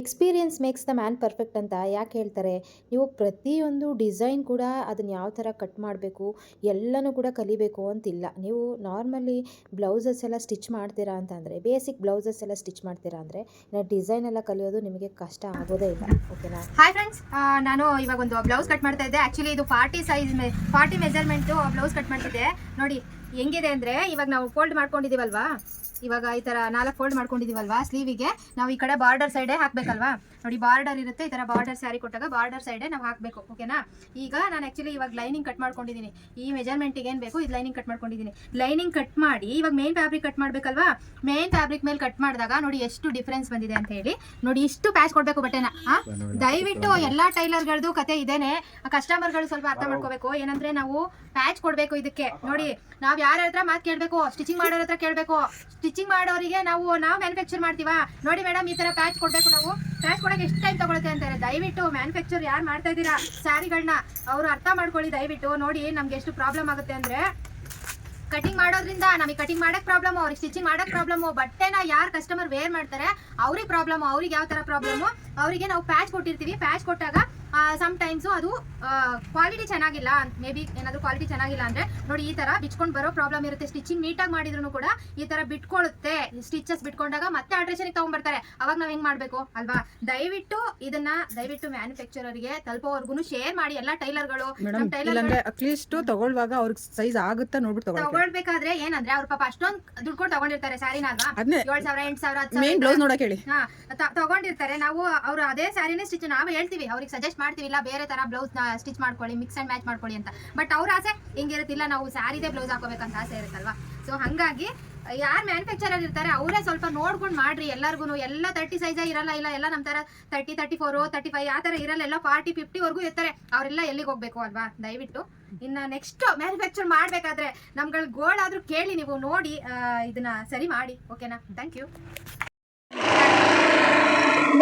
Experience makes the man perfect ಅಂತ ಯಾಕೆ ಹೇಳ್ತಾರೆ? ನೀವು ಪ್ರತಿಯೊಂದು ಡಿಸೈನ್ ಕೂಡ ಅದನ್ನು ಯಾವ ಥರ ಕಟ್ ಮಾಡಬೇಕು, ಎಲ್ಲನೂ ಕೂಡ ಕಲಿಬೇಕು ಅಂತಿಲ್ಲ. ನೀವು ನಾರ್ಮಲಿ ಬ್ಲೌಸಸ್ ಎಲ್ಲ ಸ್ಟಿಚ್ ಮಾಡ್ತೀರಾ ಅಂತಂದರೆ ಬೇಸಿಕ್ ಬ್ಲೌಸಸ್ ಎಲ್ಲ ಸ್ಟಿಚ್ ಮಾಡ್ತೀರಾ ಅಂದರೆ ಡಿಸೈನ್ ಎಲ್ಲ ಕಲಿಯೋದು ನಿಮಗೆ ಕಷ್ಟ ಆಗೋದೇ ಇಲ್ಲ. ಓಕೆನಾ ಹಾಯ್ ಫ್ರೆಂಡ್ಸ್ ನಾನು ಇವಾಗ ಒಂದು ಬ್ಲೌಸ್ ಕಟ್ ಮಾಡ್ತಾ ಇದ್ದೆ. ಆ್ಯಕ್ಚುಲಿ ಇದು forty size forty measurement blouse cut ಮಾಡ್ತಿದ್ದೆ. ನೋಡಿ ಹೆಂಗಿದೆ ಅಂದ್ರೆ ಇವಾಗ ನಾವು ಫೋಲ್ಡ್ ಮಾಡ್ಕೊಂಡಿದೀವಲ್ವಾ? ಇವಾಗ ಈ ತರ ನಾಲ್ಕು ಫೋಲ್ಡ್ ಮಾಡ್ಕೊಂಡಿದೀವಲ್ವಾ ಸ್ಲೀವಿಗೆ ನಾವು ಈ ಕಡೆ ಬಾರ್ಡರ್ ಸೈಡೇ ಹಾಕ್ಬೇಕಲ್ವಾ? ನೋಡಿ ಬಾರ್ಡರ್ ಇರುತ್ತೆ ಈ ತರ ಬಾರ್ಡರ್ ಸ್ಯಾರಿ ಕೊಟ್ಟಾಗ ಬಾರ್ಡರ್ ಸೈಡೇ ನಾವು ಹಾಕಬೇಕು ಓಕೆನಾ ಈಗ ನಾನು ಆಕ್ಚುಲಿ ಇವಾಗ ಲೈನಿಂಗ್ ಕಟ್ ಮಾಡ್ಕೊಂಡಿದ್ದೀನಿ ಈ ಮೆಜರ್ಮೆಂಟಿಗೆ ಏನು ಬೇಕು? ಇದು ಲೈನಿಂಗ್ ಕಟ್ ಮಾಡ್ಕೊಂಡಿದ್ದೀನಿ ಲೈನಿಂಗ್ ಕಟ್ ಮಾಡಿ ಇವಾಗ ಮೇನ್ ಫ್ಯಾಬ್ರಿಕ್ ಕಟ್ ಮಾಡ್ಬೇಕಲ್ವಾ? ಮೇನ್ ಫ್ಯಾಬ್ರಿಕ್ ಮೇಲೆ ಕಟ್ ಮಾಡಿದಾಗ ನೋಡಿ ಎಷ್ಟು ಡಿಫ್ರೆನ್ಸ್ ಬಂದಿದೆ ಅಂತ ಹೇಳಿ. ನೋಡಿ ಇಷ್ಟು ಪ್ಯಾಚ್ ಕೊಡಬೇಕು ಬಟ್ಟೆನ? ದಯವಿಟ್ಟು ಎಲ್ಲಾ ಟೈಲರ್ಗಳದ್ದು ಕತೆ ಇದೇನೆ. ಕಸ್ಟಮರ್ಗಳು ಸ್ವಲ್ಪ ಅರ್ಥ ಮಾಡ್ಕೋಬೇಕು. ಏನಂದ್ರೆ ನಾವು ಪ್ಯಾಚ್ ಕೊಡ್ಬೇಕು ಇದಕ್ಕೆ. ನೋಡಿ ನಾವ್ ಯಾರ ಹತ್ರ ಮಾತು ಕೇಳಬೇಕು ಸ್ಟಿಚಿಂಗ್ ಮಾಡೋರ ಹತ್ರ ಕೇಳಬೇಕು. ಸ್ಟಿಚಿಂಗ್ ಮಾಡೋರಿಗೆ ನಾವು ನಾವು ಮ್ಯಾನುಫ್ಯಾಕ್ಚರ್ ಮಾಡ್ತೀವಾ? ನೋಡಿ ಮೇಡಮ್ ಈ ತರ ಪ್ಯಾಚ್ ಕೊಡ್ಬೇಕು ನಾವು. ಪ್ಯಾಚ್ ಕೊಡಕ್ಕೆ ಎಷ್ಟು ಟೈಮ್ ತೊಗೊಳುತ್ತೆ ಅಂತಾರೆ ದಯವಿಟ್ಟು ಮ್ಯಾನುಫ್ಯಾಕ್ಚರ್ ಯಾರು ಮಾಡ್ತಾ ಇದ್ದೀರಾ? ಸ್ಯಾರಿಗಳನ್ನ ಅವರು ಅರ್ಥ ಮಾಡ್ಕೊಳ್ಳಿ ದಯವಿಟ್ಟು. ನೋಡಿ ನಮ್ಗೆ ಎಷ್ಟು ಪ್ರಾಬ್ಲಮ್ ಆಗುತ್ತೆ ಅಂದ್ರೆ ಕಟಿಂಗ್ ಮಾಡೋದ್ರಿಂದ ನಮಗೆ ಕಟಿಂಗ್ ಮಾಡಕ್ ಪ್ರಾಬ್ಲಮ್ ಅವ್ರಿಗೆ ಸ್ಟಿಚಿಂಗ್ ಮಾಡಕ್ ಪ್ರಾಬ್ಲಮ್ ಬಟ್ಟೆನ ಯಾರು ಕಸ್ಟಮರ್ ವೇರ್ ಮಾಡ್ತಾರೆ, ಅವ್ರಿಗೆ ಪ್ರಾಬ್ಲಮ್ ಅವ್ರಿಗೆ ಯಾವ ತರ ಪ್ರಾಬ್ಲಮ್ ಅವರಿಗೆ ನಾವು ಪ್ಯಾಚ್ ಕೊಟ್ಟಿರ್ತೀವಿ. ಪ್ಯಾಚ್ ಕೊಟ್ಟಾಗ ಸಮ್ ಟೈಮ್ಸು ಅದು ಕ್ವಾಲಿಟಿ ಚೆನ್ನಾಗಿಲ್ಲ ಮೇ ಬಿ ಏನಾದ್ರು ಕ್ವಾಲಿಟಿ ಚೆನ್ನಾಗಿಲ್ಲ ಅಂದ್ರೆ ನೋಡಿ ಈ ತರ ಬಿಚ್ಕೊಂಡು ಬರೋ ಪ್ರಾಬ್ಲಮ್ ಇರುತ್ತೆ. ಸ್ಟಿಚಿಂಗ್ ನೀಟಾಗಿ ಮಾಡಿದ್ರು ಕೂಡ ಈ ತರ ಬಿಟ್ಕೊಳ್ಳುತ್ತೆ ಸ್ಟಿಚಸ್ ಬಿಟ್ಕೊಂಡಾಗ ಮತ್ತೆ ಆಲ್ಟ್ರೇಷನ್ ತಗೊಂಡ್ಬರ್ತಾರೆ. ಅವಾಗ ನಾವ್ ಹೆಂಗ್ ಮಾಡ್ಬೇಕು ಅಲ್ವಾ? ದಯವಿಟ್ಟು ಇದನ್ನ ದಯವಿಟ್ಟು ಮ್ಯಾನುಫ್ಯಾಕ್ಚರರ್ಗೆ ತಲುಪೋವರೆಗೂ ಶೇರ್ ಮಾಡಿ ಎಲ್ಲ ಟೈಲರ್ಗಳು ಅಟ್ಲೀಸ್ಟ್ ತಗೊಳ್ಳುವಾಗ ಅವ್ರಿಗೆ ಸೈಜ್ ಆಗುತ್ತಾ ನೋಡ್ಬಿಟ್ಟು ತಗೊಳ್ಬೇಕಾದ್ರೆ ಏನಂದ್ರೆ ಅವ್ರ ಪಾಪ ಅಷ್ಟೊಂದ್ ದುಡ್ಡು ಕೊಟ್ಟು ತಗೊಂಡಿರ್ತಾರೆ ಸ್ಯಾರಿನ ಅಲ್ವಾ ಅದನ್ನೇ ಏಳ್ ಸಾವಿರ ಎಂಟು ಸಾವಿರ ಹತ್ತು ಸಾವಿರ ತಗೊಂಡಿರ್ತಾರೆ. ನಾವು ಅವ್ರು ಅದೇ ಸ್ಯಾರಿನೇ ಸ್ಟಿಚ್ ನಾವು ಹೇಳ್ತೀವಿ. ಅವ್ರಿಗೆ ಸಜೆಸ್ಟ್ ಮಾಡ್ತೀವಿ, ಇಲ್ಲ ಬೇರೆ ತರ ಬ್ಲೌಸ್ ಸ್ಟಿಚ್ ಮಾಡ್ಕೊಳ್ಳಿ ಮಿಕ್ಸ್ ಅಂಡ್ ಮ್ಯಾಚ್ ಮಾಡ್ಕೊಳ್ಳಿ ಅಂತ. ಬಟ್ ಅವ್ರ ಆಸೆ ಹಿಂಗಿರುತ್ತಿಲ್ಲ ನಾವು ಸ್ಯಾರಿದೇ ಬ್ಲೌಸ್ ಹಾಕೋಬೇಕಂತ ಆಸೆ ಇರುತ್ತಲ್ವಾ? ಸೊ ಹಂಗಾಗಿ ಯಾರು ಮ್ಯಾನುಫ್ಯಾಕ್ಚರ್ ಇರ್ತಾರೆ, ಅವರೇ ಸ್ವಲ್ಪ ನೋಡ್ಕೊಂಡು ಮಾಡ್ರಿ ಎಲ್ಲರಿಗೂ ಎಲ್ಲ ತರ್ಟಿ ಸೈಜ್ ಇರಲ್ಲ, ಇಲ್ಲ ಎಲ್ಲ ನಮ್ಮ ತರ thirty thirty four thirty five ಆ ತರ ಇರಲ್ಲ. ಎಲ್ಲ ಫಾರ್ಟಿ ಫಿಫ್ಟಿವರೆಗೂ ಇರ್ತಾರೆ. ಅವರೆಲ್ಲ ಎಲ್ಲಿಗೆ ಹೋಗ್ಬೇಕು ಅಲ್ವಾ? ದಯವಿಟ್ಟು. ಇನ್ನ ನೆಕ್ಸ್ಟ್ ಮ್ಯಾನುಫ್ಯಾಕ್ಚರ್ ಮಾಡ್ಬೇಕಾದ್ರೆ ನಮ್ಗಳ ಗೋಲ್ಡ್ ಆದ್ರೂ ಕೇಳಿ ನೀವು ನೋಡಿ ಇದನ್ನ ಸರಿ ಮಾಡಿ. ಓಕೆನಾ ಥ್ಯಾಂಕ್ ಯು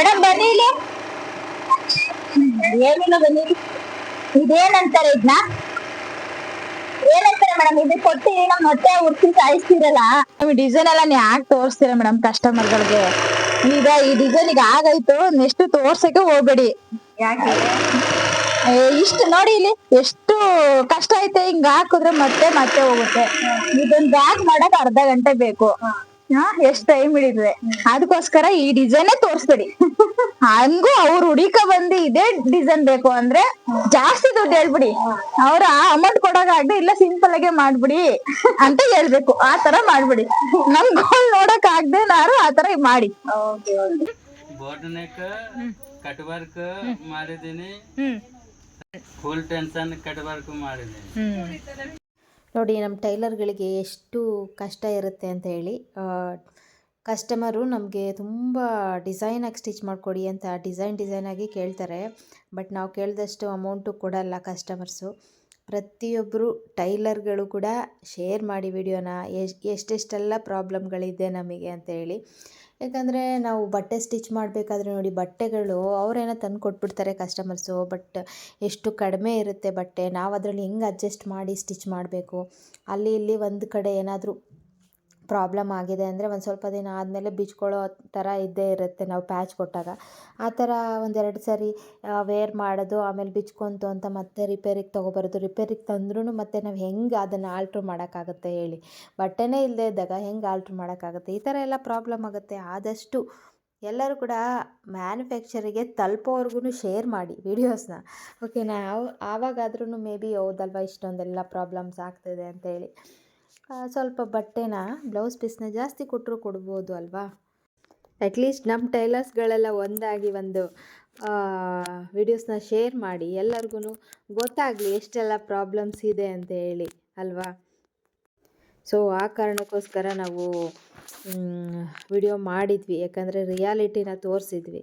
ಮೇಡಮ್ ಬನ್ನಿ ಇಲ್ಲಿ. ಇದೇನಂತಾರೆ ಇದನ್ನ ಏನಂತಾರೆ ಮೇಡಮ್ ಇದು ಕೊಟ್ಟು ಏನೋ ಮತ್ತೆ ಉಡ್ಸಿ ಸಾಯಿಸ್ತೀರಲ್ಲ ಡಿಸೈನ್ ಎಲ್ಲ ನೀವು ಯಾಕೆ ತೋರಿಸ್ತೀರ ಮೇಡಮ್ ಕಸ್ಟಮರ್ಗಳಿಗೆ ಈಗ ಈ ಡಿಸೈನ್ ಈಗ ಆಗೈತು ನೆಕ್ಸ್ಟ್ ತೋರ್ಸಕ್ಕೆ ಹೋಗ್ಬೇಡಿ. ಯಾಕೆ? ಇಷ್ಟು ನೋಡಿ ಇಲ್ಲಿ ಎಷ್ಟು ಕಷ್ಟ ಐತೆ ಹಿಂಗ ಹಾಕಿದ್ರೆ ಮತ್ತೆ ಮತ್ತೆ ಹೋಗುತ್ತೆ. ಇದೊಂದು ಬ್ಯಾಗ್ ಮಾಡಕ್ ಅರ್ಧ ಗಂಟೆ ಬೇಕು. ಹಾ ಎಷ್ಟ್ ಟೈಮ್ ಹಿಡಿದ್ರೆ ಅದಕ್ಕೋಸ್ಕರ ಈ ಡಿಸೈನ್ ತೋರಿಸ್ಬೇಡಿ. ಹಂಗೂ ಅವ್ರು ಹುಡಿಕ ಬಂದು ಇದೇ ಡಿಸೈನ್ ಬೇಕು ಅಂದ್ರೆ ಜಾಸ್ತಿ ದುಡ್ಡು ಹೇಳ್ಬಿಡಿ. ಅವ್ರ ಅಮೌಂಟ್ ಕೊಡೋಕಾಗ್ದೆ ಇಲ್ಲ ಸಿಂಪಲ್ ಆಗಿ ಮಾಡ್ಬಿಡಿ ಅಂತ ಹೇಳ್ಬೇಕು. ಆ ತರ ಮಾಡ್ಬಿಡಿ. ನಮ್ ಗೋಲ್ ನೋಡಕ್ ಆಗದೆ ನಾರು ಆ ತರ ಮಾಡಿ. ಬೋರ್ಡ್ ನೆಕ್ ಕಟ್ ವರ್ಕ್ ಮಾಡಿದೀನಿ ಫುಲ್ ಟೆನ್ಷನ್ ಕಟ್ ವರ್ಕ್ ಮಾಡಿದ್ದೀನಿ. ನೋಡಿ, ನಮ್ಮ ಟೈಲರ್ಗಳಿಗೆ ಎಷ್ಟು ಕಷ್ಟ ಇರುತ್ತೆ ಅಂತ ಹೇಳಿ ಕಸ್ಟಮರು ನಮಗೆ ತುಂಬ ಡಿಸೈನಾಗಿ ಸ್ಟಿಚ್ ಮಾಡಿಕೊಡಿ ಅಂತ ಡಿಸೈನ್ ಡಿಸೈನಾಗಿ ಕೇಳ್ತಾರೆ. ಬಟ್ ನಾವು ಕೇಳಿದಷ್ಟು ಅಮೌಂಟು ಕೊಡಲ್ಲ ಕಸ್ಟಮರ್ಸು. ಪ್ರತಿಯೊಬ್ಬರು ಟೈಲರ್ಗಳು ಕೂಡ ಶೇರ್ ಮಾಡಿ ವಿಡಿಯೋನ ಎಷ್ಟೆಷ್ಟೆಲ್ಲ ಪ್ರಾಬ್ಲಮ್ಗಳಿದೆ ನಮಗೆ ಅಂತ ಹೇಳಿ ಯಾಕಂದರೆ ನಾವು ಬಟ್ಟೆ ಸ್ಟಿಚ್ ಮಾಡಬೇಕಾದ್ರೆ ನೋಡಿ ಬಟ್ಟೆಗಳು ಅವರೇನೋ ತಂದು ಕೊಟ್ಬಿಡ್ತಾರೆ ಕಸ್ಟಮರ್ಸು ಬಟ್ ಎಷ್ಟು ಕಡಿಮೆ ಇರುತ್ತೆ ಬಟ್ಟೆ. ನಾವು ಅದರಲ್ಲಿ ಹೆಂಗೆ ಅಡ್ಜಸ್ಟ್ ಮಾಡಿ ಸ್ಟಿಚ್ ಮಾಡಬೇಕು? ಅಲ್ಲಿ ಇಲ್ಲಿ ಒಂದು ಕಡೆ ಏನಾದರೂ ಪ್ರಾಬ್ಲಮ್ ಆಗಿದೆ ಅಂದರೆ ಒಂದು ಸ್ವಲ್ಪ ದಿನ ಆದಮೇಲೆ ಬಿಚ್ಕೊಳ್ಳೋ ಥರ ಇದ್ದೇ ಇರುತ್ತೆ ನಾವು ಪ್ಯಾಚ್ ಕೊಟ್ಟಾಗ. ಆ ಥರ ಒಂದೆರಡು ಸರಿ ವೇರ್ ಮಾಡೋದು, ಆಮೇಲೆ ಬಿಚ್ಕೊಂತು ಅಂತ ಮತ್ತೆ ರಿಪೇರಿಗೆ ತೊಗೊಬರೋದು. ರಿಪೇರಿಗೆ ತಂದ್ರೂ ಮತ್ತೆ ನಾವು ಹೆಂಗೆ ಅದನ್ನು ಆಲ್ಟ್ರ್ ಮಾಡೋಕ್ಕಾಗುತ್ತೆ ಹೇಳಿ. ಬಟ್ಟೆನೇ ಇಲ್ಲದೆ ಇದ್ದಾಗ ಹೆಂಗೆ ಆಲ್ಟ್ರ್ ಮಾಡೋಕ್ಕಾಗುತ್ತೆ? ಈ ಥರ ಎಲ್ಲ ಪ್ರಾಬ್ಲಮ್ ಆಗುತ್ತೆ. ಆದಷ್ಟು ಎಲ್ಲರೂ ಕೂಡ ಮ್ಯಾನುಫ್ಯಾಕ್ಚರಿಗೆ ತಲುಪೋವರೆಗೂ ಶೇರ್ ಮಾಡಿ ವೀಡಿಯೋಸ್ನ ಓಕೆನಾ ಆವಾಗಾದ್ರೂ ಮೇ ಬಿ ಹೌದಲ್ವ ಇಷ್ಟೊಂದೆಲ್ಲ ಪ್ರಾಬ್ಲಮ್ಸ್ ಆಗ್ತಿದೆ ಅಂತೇಳಿ ಸ್ವಲ್ಪ ಬಟ್ಟೆನ ಬ್ಲೌಸ್ ಪೀಸ್ನ ಜಾಸ್ತಿ ಕೊಟ್ಟರು ಕೊಡ್ಬೋದು ಅಲ್ವಾ? ಅಟ್ಲೀಸ್ಟ್ ನಮ್ಮ ಟೈಲರ್ಸ್ಗಳೆಲ್ಲ ಒಂದಾಗಿ ಒಂದು ವಿಡಿಯೋಸ್ನ ಶೇರ್ ಮಾಡಿ ಎಲ್ಲರಿಗೂ ಗೊತ್ತಾಗಲಿ ಎಷ್ಟೆಲ್ಲ ಪ್ರಾಬ್ಲಮ್ಸ್ ಇದೆ ಅಂತ ಹೇಳಿ, ಅಲ್ವಾ? ಸೊ ಆ ಕಾರಣಕ್ಕೋಸ್ಕರ ನಾವು ವಿಡಿಯೋ ಮಾಡಿದ್ವಿ. ಯಾಕಂದರೆ ರಿಯಾಲಿಟಿನ ತೋರಿಸಿದ್ವಿ.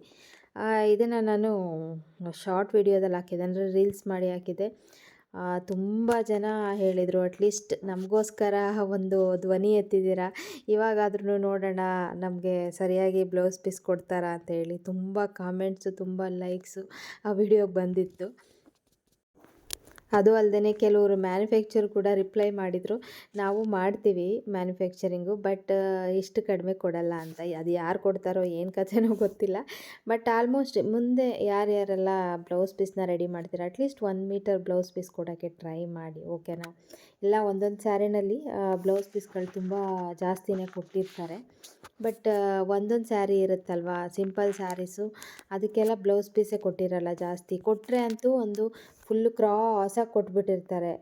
ಇದನ್ನು ನಾನು ಶಾರ್ಟ್ ವಿಡಿಯೋದಲ್ಲಿ ಹಾಕಿದೆ ಅಂದರೆ ರೀಲ್ಸ್ ಮಾಡಿ ಹಾಕಿದ್ದೆ. ತುಂಬ ಜನ ಹೇಳಿದರು ಅಟ್ಲೀಸ್ಟ್ ನಮಗೋಸ್ಕರ ಒಂದು ಧ್ವನಿ ಎತ್ತಿದ್ದೀರಾ? ಇವಾಗಾದ್ರೂ ನೋಡೋಣ, ನಮಗೆ ಸರಿಯಾಗಿ ಬ್ಲೌಸ್ ಪೀಸ್ ಕೊಡ್ತಾರಾ? ಅಂತ ಹೇಳಿ ತುಂಬ ಕಾಮೆಂಟ್ಸು ತುಂಬ ಲೈಕ್ಸು ಆ ವಿಡಿಯೋಗೆ ಬಂದಿತ್ತು. ಅದು ಅಲ್ಲದೆ ಕೆಲವರು ಮ್ಯಾನುಫ್ಯಾಕ್ಚರ್ ಕೂಡ ರಿಪ್ಲೈ ಮಾಡಿದರು. ನಾವು ಮಾಡ್ತೀವಿ ಮ್ಯಾನುಫ್ಯಾಕ್ಚರಿಂಗು ಬಟ್ ಇಷ್ಟು ಕಡಿಮೆ ಕೊಡಲ್ಲ ಅಂತ. ಅದು ಯಾರು ಕೊಡ್ತಾರೋ ಏನು ಕಥೆನೋ ಗೊತ್ತಿಲ್ಲ. ಬಟ್ ಆಲ್ಮೋಸ್ಟ್ ಮುಂದೆ ಯಾರ್ಯಾರೆಲ್ಲ ಬ್ಲೌಸ್ ಪೀಸ್ನ ರೆಡಿ ಮಾಡ್ತೀರಾ at least one metre blouse piece ಕೊಡೋಕ್ಕೆ ಟ್ರೈ ಮಾಡಿ ಓಕೆನಾ ಇಲ್ಲ ಒಂದೊಂದು ಸ್ಯಾರಿನಲ್ಲಿ ಬ್ಲೌಸ್ ಪೀಸ್ಗಳು ತುಂಬ ಜಾಸ್ತಿನೇ ಕೊಟ್ಟಿರ್ತಾರೆ. ಬಟ್ ಒಂದೊಂದು ಸ್ಯಾರಿ ಇರುತ್ತಲ್ವಾ, ಸಿಂಪಲ್ ಸ್ಯಾರೀಸು, ಅದಕ್ಕೆಲ್ಲ ಬ್ಲೌಸ್ ಪೀಸೇ ಕೊಟ್ಟಿರಲ್ಲ ಜಾಸ್ತಿ. ಕೊಟ್ಟರೆ ಅಂತೂ ಒಂದು ಫುಲ್ಲು ಕ್ರಾಸಾಗಿ ಕೊಟ್ಬಿಟ್ಟಿರ್ತಾರೆ.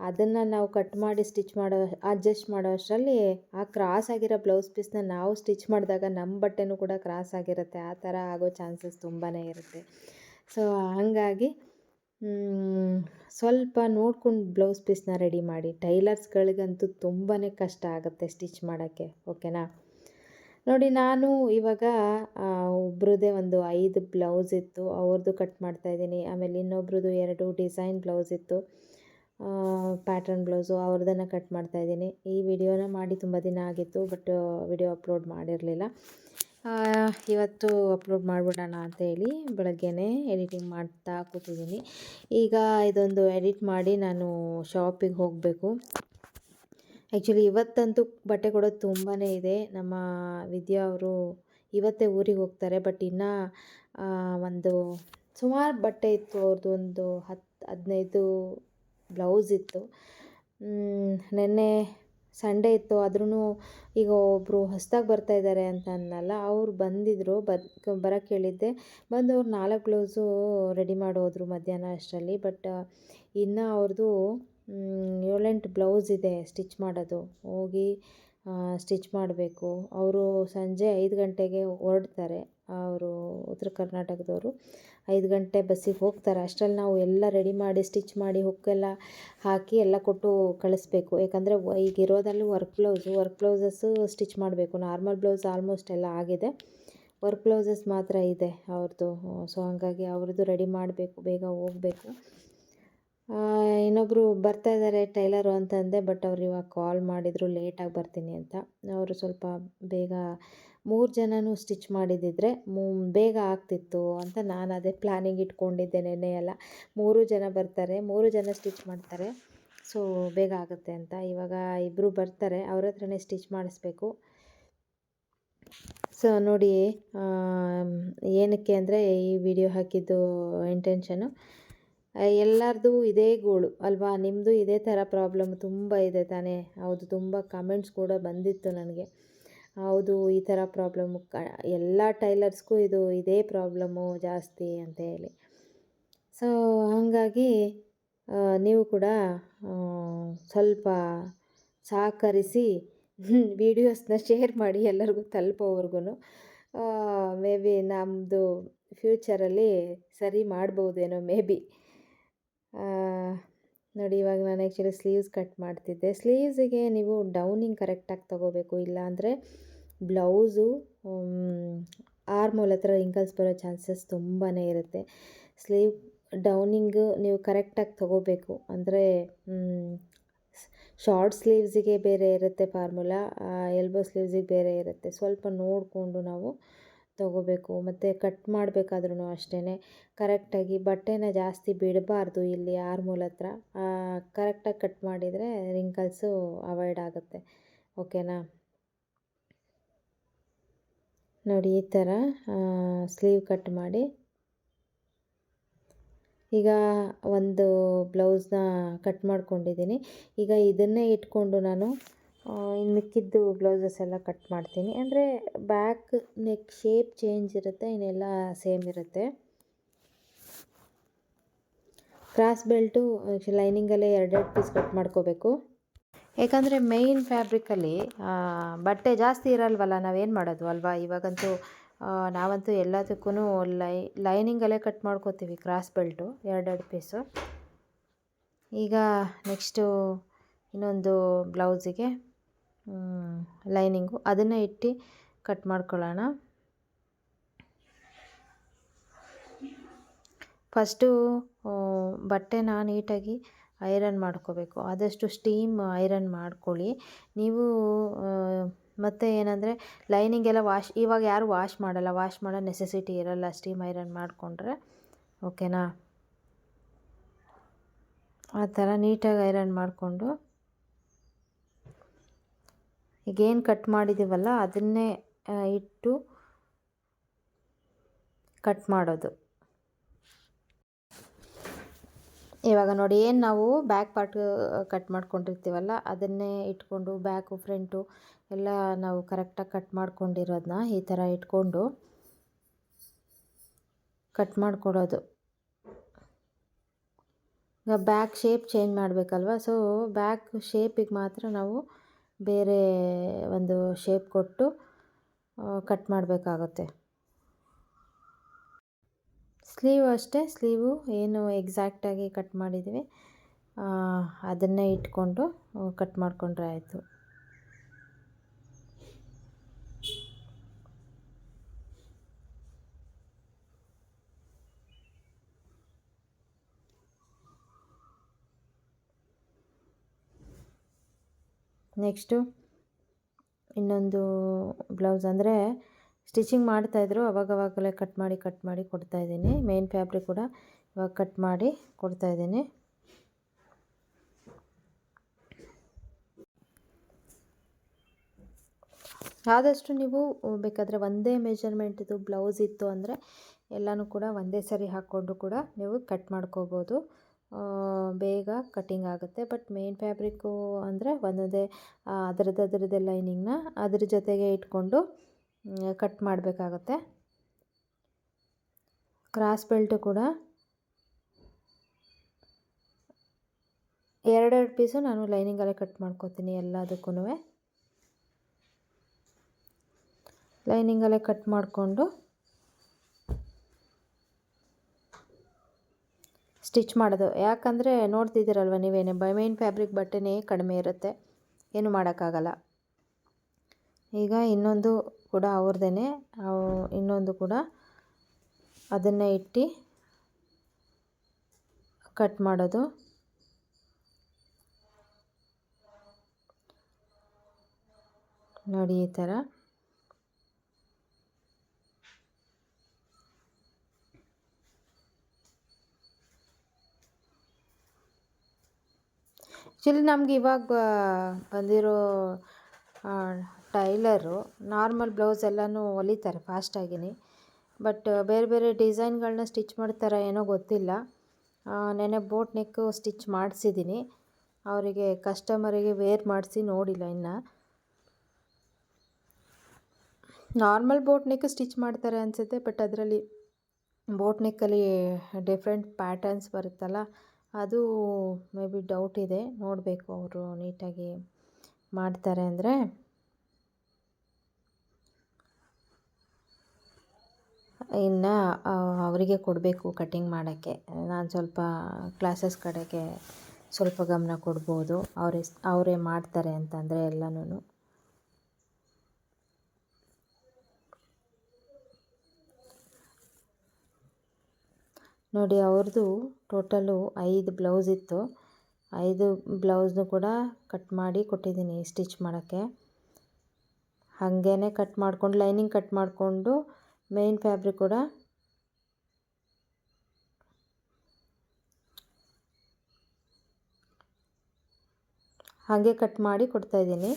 ಅದನ್ನು ನಾವು ಕಟ್ ಮಾಡಿ ಸ್ಟಿಚ್ ಮಾಡೋ, ಅಡ್ಜಸ್ಟ್ ಮಾಡೋ ಅಷ್ಟರಲ್ಲಿ ಆ ಕ್ರಾಸ್ ಆಗಿರೋ ಬ್ಲೌಸ್ ಪೀಸ್ನ ನಾವು ಸ್ಟಿಚ್ ಮಾಡಿದಾಗ ನಮ್ಮ ಬಟ್ಟೆನೂ ಕೂಡ ಕ್ರಾಸ್ ಆಗಿರುತ್ತೆ. ಆ ಥರ ಆಗೋ ಚಾನ್ಸಸ್ ತುಂಬಾ ಇರುತ್ತೆ. ಸೊ, ಹಾಗಾಗಿ ಸ್ವಲ್ಪ ನೋಡ್ಕೊಂಡು ಬ್ಲೌಸ್ ಪೀಸ್ನ ರೆಡಿ ಮಾಡಿ. ಟೈಲರ್ಸ್ಗಳಿಗಂತೂ ತುಂಬಾ ಕಷ್ಟ ಆಗುತ್ತೆ ಸ್ಟಿಚ್ ಮಾಡೋಕ್ಕೆ ಓಕೆನಾ ನೋಡಿ, ನಾನು ಇವಾಗ ಒಬ್ರದ್ದೇ ಒಂದು ಐದು ಬ್ಲೌಸ್ ಇತ್ತು ಅವ್ರದ್ದು ಕಟ್ ಮಾಡ್ತಾಯಿದ್ದೀನಿ ಆಮೇಲೆ ಇನ್ನೊಬ್ರದ್ದು ಎರಡು ಡಿಸೈನ್ ಬ್ಲೌಸ್ ಇತ್ತು. ಪ್ಯಾಟರ್ನ್ ಬ್ಲೌಸು ಅವ್ರದ್ದನ್ನು ಕಟ್ ಮಾಡ್ತಾಯಿದ್ದೀನಿ ಈ ವಿಡಿಯೋನ ಮಾಡಿ ತುಂಬ ದಿನ ಆಗಿತ್ತು ಬಟ್ ವಿಡಿಯೋ ಅಪ್ಲೋಡ್ ಮಾಡಿರಲಿಲ್ಲ. ಇವತ್ತು ಅಪ್ಲೋಡ್ ಮಾಡಿಬಿಡೋಣ ಅಂತೇಳಿ ಬೆಳಗ್ಗೆನೇ ಎಡಿಟಿಂಗ್ ಮಾಡ್ತಾ ಕೂತಿದ್ದೀನಿ. ಈಗ ಇದೊಂದು ಎಡಿಟ್ ಮಾಡಿ ನಾನು ಶಾಪಿಗೆ ಹೋಗಬೇಕು. ಆ್ಯಕ್ಚುಲಿ ಇವತ್ತಂತೂ ಬಟ್ಟೆ ಕೊಡೋದು ತುಂಬಾ ಇದೆ. ನಮ್ಮ ವಿದ್ಯಾ ಅವರು ಇವತ್ತೇ ಊರಿಗೆ ಹೋಗ್ತಾರೆ. ಬಟ್ ಇನ್ನೂ ಒಂದು ಸುಮಾರು ಬಟ್ಟೆ ಇತ್ತು. ಅವ್ರದ್ದು ಒಂದು ಹತ್ತು ಹದಿನೈದು ಬ್ಲೌಸ್ ಇತ್ತು. ನಿನ್ನೆ ಸಂಡೇ ಇತ್ತು ಆದ್ರೂ ಈಗ ಒಬ್ಬರು ಹೊಸ್ದಾಗಿ ಬರ್ತಾ ಇದ್ದಾರೆ ಅಂತ ಅನ್ನಲ್ಲ ಅವ್ರು ಬಂದಿದ್ದರು ಬದ್ ಬರೋಕ್ಕೆ ಹೇಳಿದ್ದೆ. ಬಂದು ಅವ್ರು ನಾಲ್ಕು ಬ್ಲೌಸು ರೆಡಿ ಮಾಡೋದ್ರು ಮಧ್ಯಾಹ್ನ ಅಷ್ಟರಲ್ಲಿ, ಬಟ್, ಇನ್ನು ಅವ್ರದ್ದು ಏಳೆಂಟು ಬ್ಲೌಸ್ ಇದೆ ಸ್ಟಿಚ್ ಮಾಡೋದು. ಹೋಗಿ ಸ್ಟಿಚ್ ಮಾಡಬೇಕು. ಅವರು ಸಂಜೆ ಐದು ಗಂಟೆಗೆ ಹೊರಡ್ತಾರೆ, ಅವರು ಉತ್ತರ ಕರ್ನಾಟಕದವರು. ಐದು ಗಂಟೆ ಬಸ್ಸಿಗೆ ಹೋಗ್ತಾರೆ. ಅಷ್ಟರಲ್ಲಿ ನಾವು ಎಲ್ಲ ರೆಡಿ ಮಾಡಿ ಸ್ಟಿಚ್ ಮಾಡಿ ಹುಕ್ಕೆಲ್ಲ ಹಾಕಿ ಎಲ್ಲ ಕೊಟ್ಟು ಕಳಿಸ್ಬೇಕು. ಯಾಕಂದರೆ ಈಗ ಇರೋದಲ್ಲಿ work blouse work blouses stitch ಮಾಡಬೇಕು. ನಾರ್ಮಲ್ ಬ್ಲೌಸ್ ಆಲ್ಮೋಸ್ಟ್ ಎಲ್ಲ ಆಗಿದೆ. ವರ್ಕ್ ಬ್ಲೌಸಸ್ ಮಾತ್ರ ಇದೆ ಅವ್ರದ್ದು ಸೊ ಹಾಗಾಗಿ ಅವ್ರದ್ದು ರೆಡಿ ಮಾಡಬೇಕು, ಬೇಗ ಹೋಗಬೇಕು. ಇನ್ನೊಬ್ಬರು ಬರ್ತಾ ಇದ್ದಾರೆ ಟೈಲರು ಅಂತಂದೆ ಬಟ್ ಅವ್ರು ಇವಾಗ ಕಾಲ್ ಮಾಡಿದರು ಲೇಟಾಗಿ ಬರ್ತೀನಿ ಅಂತ. ಅವರು ಸ್ವಲ್ಪ ಬೇಗ ಮೂರು ಜನನೂ ಸ್ಟಿಚ್ ಮಾಡಿದ್ದಿದ್ರೆ ಮೂ, ಬೇಗ ಆಗ್ತಿತ್ತು ಅಂತ ನಾನು ಅದೇ ಪ್ಲ್ಯಾನಿಂಗ್ ಇಟ್ಕೊಂಡಿದ್ದೆ ನೆನ್ನೆ ಎಲ್ಲ. ಮೂರು ಜನ ಬರ್ತಾರೆ, ಮೂರು ಜನ ಸ್ಟಿಚ್ ಮಾಡ್ತಾರೆ. ಸೊ ಬೇಗ ಆಗುತ್ತೆ ಅಂತ. ಇವಾಗ ಇಬ್ಬರು ಬರ್ತಾರೆ, ಅವ್ರ ಹತ್ರನೇ ಸ್ಟಿಚ್ ಮಾಡಿಸ್ಬೇಕು. ಸೊ ನೋಡಿ ಏನಕ್ಕೆ ಅಂದರೆ ಈ ವಿಡಿಯೋ ಹಾಕಿದ್ದು ಇಂಟೆನ್ಷನು ಎಲ್ಲರದು ಇದೇ ಗೋಳು, ಅಲ್ವಾ? ನಿಮ್ಮದು ಇದೇ ಥರ ಪ್ರಾಬ್ಲಮ್ ತುಂಬ ಇದೆ ತಾನೇ. ಹೌದು, ತುಂಬ ಕಮೆಂಟ್ಸ್ ಕೂಡ ಬಂದಿತ್ತು ನನಗೆ. ಹೌದು, ಈ ಥರ ಪ್ರಾಬ್ಲಮ್ ಕ, ಎಲ್ಲ ಟೈಲರ್ಸ್ಗೂ ಇದು ಇದೇ ಪ್ರಾಬ್ಲಮ್ಮು ಜಾಸ್ತಿ ಅಂತ ಹೇಳಿ. ಸೊ ಹಾಗಾಗಿ ನೀವು ಕೂಡ ಸ್ವಲ್ಪ ಸಹಕರಿಸಿ ವೀಡಿಯೋಸ್ನ ಶೇರ್ ಮಾಡಿ ಎಲ್ಲರಿಗೂ ತಲುಪೋವರೆಗೂ ಮೇ ಬಿ ನಮ್ಮದು ಫ್ಯೂಚರಲ್ಲಿ ಸರಿ ಮಾಡ್ಬೋದೇನೋ ಮೇ ಬಿ ನೋಡಿ, ಇವಾಗ ನಾನು ಆ್ಯಕ್ಚುಲಿ ಸ್ಲೀವ್ಸ್ ಕಟ್ ಮಾಡ್ತಿದ್ದೆ. ಸ್ಲೀವ್ಸಿಗೆ ನೀವು ಡೌನಿಂಗ್ ಕರೆಕ್ಟಾಗಿ ತೊಗೋಬೇಕು. ಇಲ್ಲಾಂದರೆ ಬ್ಲೌಸು ಆರ್ಮೋಲ್ ಹತ್ರ ರಿಂಕಲ್ಸ್ ಬರೋ ಚಾನ್ಸಸ್ ತುಂಬಾ ಇರುತ್ತೆ. ಸ್ಲೀವ್ ಡೌನಿಂಗ್ ನೀವು ಕರೆಕ್ಟಾಗಿ ತೊಗೋಬೇಕು. ಅಂದರೆ ಶಾರ್ಟ್ ಸ್ಲೀವ್ಸಿಗೆ ಬೇರೆ ಇರುತ್ತೆ ಫಾರ್ಮುಲಾ ಎಲ್ಬೋ ಸ್ಲೀವ್ಸಿಗೆ ಬೇರೆ ಇರುತ್ತೆ. ಸ್ವಲ್ಪ ನೋಡಿಕೊಂಡು ನಾವು ತೊಗೋಬೇಕು, ಮತ್ತು ಕಟ್ ಮಾಡಬೇಕಾದ್ರೂ ಅಷ್ಟೇ ಕರೆಕ್ಟಾಗಿ ಬಟ್ಟೆನ ಜಾಸ್ತಿ ಬಿಡಬಾರ್ದು ಇಲ್ಲಿ ಆರ್ಮೂಲ್ ಹತ್ರ ಕರೆಕ್ಟಾಗಿ ಕಟ್ ಮಾಡಿದರೆ ರಿಂಕಲ್ಸು ಅವಾಯ್ಡ್ ಆಗುತ್ತೆ. ಓಕೆನಾ? ನೋಡಿ, ಈ ಥರ ಸ್ಲೀವ್ ಕಟ್ ಮಾಡಿ. ಈಗ ಒಂದು ಬ್ಲೌಸ್ನ ಕಟ್ ಮಾಡ್ಕೊಂಡಿದ್ದೀನಿ. ಈಗ ಇದನ್ನೇ ಇಟ್ಕೊಂಡು ನಾನು ಇನ್ನು ಮಿಕ್ಕಿದ್ದು ಬ್ಲೌಸಸ್ ಎಲ್ಲ ಕಟ್ ಮಾಡ್ತೀನಿ. ಅಂದರೆ ಬ್ಯಾಕ್ ನೆಕ್ ಶೇಪ್ ಚೇಂಜ್ ಇರುತ್ತೆ, ಇನ್ನೆಲ್ಲ ಸೇಮ್ ಇರುತ್ತೆ. ಕ್ರಾಸ್ ಬೆಲ್ಟು ಲೈನಿಂಗಲ್ಲೇ ಎರಡೆರಡು ಪೀಸ್ ಕಟ್ ಮಾಡ್ಕೋಬೇಕು. ಯಾಕಂದರೆ ಮೇಯ್ನ್ ಫ್ಯಾಬ್ರಿಕಲ್ಲಿ ಬಟ್ಟೆ ಜಾಸ್ತಿ ಇರಲ್ವಲ್ಲ, ನಾವೇನು ಮಾಡೋದು ಅಲ್ವಾ? ಇವಾಗಂತೂ ನಾವಂತೂ ಎಲ್ಲದಕ್ಕೂ ಲೈ ಲೈನಿಂಗಲ್ಲೇ ಕಟ್ ಮಾಡ್ಕೋತೀವಿ ಕ್ರಾಸ್ ಬೆಲ್ಟು ಎರಡೆರಡು ಪೀಸು ಈಗ ನೆಕ್ಸ್ಟು ಇನ್ನೊಂದು ಬ್ಲೌಸಿಗೆ ಲೈನಿಂಗು ಅದನ್ನು ಇಟ್ಟು ಕಟ್ ಮಾಡ್ಕೊಳ್ಳೋಣ. ಫಸ್ಟು ಬಟ್ಟೆನ ನೀಟಾಗಿ ಐರನ್ ಮಾಡ್ಕೋಬೇಕು. ಆದಷ್ಟು ಸ್ಟೀಮ್ ಐರನ್ ಮಾಡ್ಕೊಳ್ಳಿ. ನೀವು ಮತ್ತು ಏನಂದರೆ ಲೈನಿಂಗ್ ಎಲ್ಲ ವಾಶ್ ಇವಾಗ ಯಾರು ವಾಶ್ ಮಾಡಲ್ಲ ವಾಶ್ ಮಾಡೋ ನೆಸೆಸಿಟಿ ಇರಲ್ಲ ಸ್ಟೀಮ್ ಐರನ್ ಮಾಡಿಕೊಂಡ್ರೆ. ಓಕೆನಾ ಆ ಥರ ನೀಟಾಗಿ ಐರನ್ ಮಾಡಿಕೊಂಡು ಈಗೇನು ಕಟ್ ಮಾಡಿದ್ದೀವಲ್ಲ ಅದನ್ನೇ ಇಟ್ಟು ಕಟ್ ಮಾಡೋದು. ಇವಾಗ ನೋಡಿ, ಏನು ನಾವು ಬ್ಯಾಕ್ ಪಾರ್ಟ್ ಕಟ್ ಮಾಡ್ಕೊಂಡಿರ್ತೀವಲ್ಲ, ಅದನ್ನೇ ಇಟ್ಕೊಂಡು ಬ್ಯಾಕು ಫ್ರಂಟು ಎಲ್ಲ ನಾವು ಕರೆಕ್ಟಾಗಿ ಕಟ್ ಮಾಡ್ಕೊಂಡಿರೋದನ್ನ ಈ ಥರ ಇಟ್ಕೊಂಡು ಕಟ್ ಮಾಡ್ಕೊಡೋದು ಈಗ ಬ್ಯಾಕ್ ಶೇಪ್ ಚೇಂಜ್ ಮಾಡಬೇಕಲ್ವ ಸೊ ಬ್ಯಾಕ್ ಶೇಪಿಗೆ ಮಾತ್ರ ನಾವು ಬೇರೆ ಒಂದು ಶೇಪ್ ಕೊಟ್ಟು ಕಟ್ ಮಾಡಬೇಕಾಗುತ್ತೆ. ಸ್ಲೀವ್ ಅಷ್ಟೇ, ಸ್ಲೀವು ಏನು ಎಕ್ಸಾಕ್ಟಾಗಿ ಕಟ್ ಮಾಡಿದ್ದೀವಿ ಅದನ್ನೇ ಇಟ್ಕೊಂಡು ಕಟ್ ಮಾಡಿಕೊಂಡ್ರೆ ಆಯಿತು. ನೆಕ್ಸ್ಟು ಇನ್ನೊಂದು ಬ್ಲೌಸ್ ಅಂದರೆ ಸ್ಟಿಚಿಂಗ್ ಮಾಡ್ತಾಯಿದ್ರು ಅವಾಗವಾಗಲೇ ಕಟ್ ಮಾಡಿ ಕಟ್ ಮಾಡಿ ಕೊಡ್ತಾಯಿದ್ದೀನಿ ಮೇನ್ ಫ್ಯಾಬ್ರಿಕ್ ಕೂಡ ಇವಾಗ ಕಟ್ ಮಾಡಿ ಕೊಡ್ತಾಯಿದ್ದೀನಿ ಆದಷ್ಟು ನೀವು ಬೇಕಾದರೆ ಒಂದೇ ಮೆಜರ್ಮೆಂಟಿದು ಬ್ಲೌಸ್ ಇತ್ತು ಅಂದರೆ ಎಲ್ಲನೂ ಕೂಡ ಒಂದೇ ಸರಿ ಹಾಕ್ಕೊಂಡು ಕೂಡ ನೀವು ಕಟ್ ಮಾಡ್ಕೋಬೋದು. ಬೇಗ ಕಟ್ಟಿಂಗ್ ಆಗುತ್ತೆ. ಬಟ್ ಮೇನ್ ಫ್ಯಾಬ್ರಿಕ್ಕು ಅಂದರೆ ಒಂದೊಂದೇ ಅದರದ್ದು ಅದರದ್ದೇ ಲೈನಿಂಗ್ನ ಅದ್ರ ಜೊತೆಗೆ ಇಟ್ಕೊಂಡು ಕಟ್ ಮಾಡಬೇಕಾಗತ್ತೆ. ಕ್ರಾಸ್ ಬೆಲ್ಟು ಕೂಡ. ಎರಡೆರಡು ಪೀಸು ನಾನು ಲೈನಿಂಗಲ್ಲೇ ಕಟ್ ಮಾಡ್ಕೋತೀನಿ ಎಲ್ಲದಕ್ಕೂ ಲೈನಿಂಗಲ್ಲೇ ಕಟ್ ಮಾಡಿಕೊಂಡು ಸ್ಟಿಚ್ ಮಾಡೋದು. ಯಾಕಂದರೆ ನೋಡ್ತಿದ್ದೀರಲ್ವ ನೀವೇನೇ, ಬೈ ಮೇನ್ ಫ್ಯಾಬ್ರಿಕ್ ಬಟ್ಟೆನೇ ಕಡಿಮೆ ಇರುತ್ತೆ. ಏನು ಮಾಡೋಕ್ಕಾಗಲ್ಲ. ಈಗ ಇನ್ನೊಂದು ಕೂಡ ಅವ್ರದ್ದೇ ಇನ್ನೊಂದು ಕೂಡ ಅದನ್ನು ಇಟ್ಟು ಕಟ್ ಮಾಡೋದು. ನೋಡಿ ಈ ಥರ. ಆ್ಯಕ್ಚುಲಿ ನಮ್ಗೆ ಇವಾಗ ಬಂದಿರೋ ಟೈಲರು ನಾರ್ಮಲ್ ಬ್ಲೌಸ್ ಎಲ್ಲನೂ ಹೊಲಿತಾರೆ ಫಾಸ್ಟಾಗಿನಿ ಬಟ್ ಬೇರೆ ಬೇರೆ ಡಿಸೈನ್ಗಳನ್ನ ಸ್ಟಿಚ್ ಮಾಡ್ತಾರೆ ಏನೋ ಗೊತ್ತಿಲ್ಲ. ನೆನೆ ಬೋಟ್ ನೆಕ್ಕು ಸ್ಟಿಚ್ ಮಾಡಿಸಿದ್ದೀನಿ ಅವರಿಗೆ ಕಸ್ಟಮರಿಗೆ ವೇರ್ ಮಾಡಿಸಿ ನೋಡಿಲ್ಲ ಇನ್ನು. ನಾರ್ಮಲ್ ಬೋಟ್ ನೆಕ್ ಸ್ಟಿಚ್ ಮಾಡ್ತಾರೆ ಅನಿಸುತ್ತೆ, ಬಟ್ ಅದರಲ್ಲಿ ಬೋಟ್ ನೆಕ್ಕಲ್ಲಿ ಡಿಫ್ರೆಂಟ್ ಪ್ಯಾಟರ್ನ್ಸ್ ಬರುತ್ತಲ್ಲ. ಅದು ಮೇ ಬಿ ಡೌಟ್ ಇದೆ, ನೋಡಬೇಕು ಅವರು ನೀಟಾಗಿ ಮಾಡ್ತಾರೆ ಅಂದರೆ. ಇನ್ನು ಅವರಿಗೆ ಕೊಡಬೇಕು ಕಟ್ಟಿಂಗ್ ಮಾಡೋಕ್ಕೆ. ನಾನು ಸ್ವಲ್ಪ ಕ್ಲಾಸಸ್ ಕಡೆಗೆ ಸ್ವಲ್ಪ ಗಮನ ಕೊಡ್ಬೋದು. ಅವರೇ ಅವರೇ ಮಾಡ್ತಾರೆ ಅಂತಂದರೆ ಎಲ್ಲನೂ ನೋಡಿ ಅವ್ರದ್ದು ಟೋಟಲು ಐದು ಬ್ಲೌಸ್ ಇತ್ತು. ಐದು ಬ್ಲೌಸ್ನು ಕೂಡ ಕಟ್ ಮಾಡಿ ಕೊಟ್ಟಿದ್ದೀನಿ ಸ್ಟಿಚ್ ಮಾಡೋಕ್ಕೆ. ಹಾಗೇ ಕಟ್ ಮಾಡಿಕೊಂಡು, ಲೈನಿಂಗ್ ಕಟ್ ಮಾಡಿಕೊಂಡು ಮೇನ್ ಫ್ಯಾಬ್ರಿಕ್ ಕೂಡ ಹಾಗೆ ಕಟ್ ಮಾಡಿ ಕೊಡ್ತಾಯಿದ್ದೀನಿ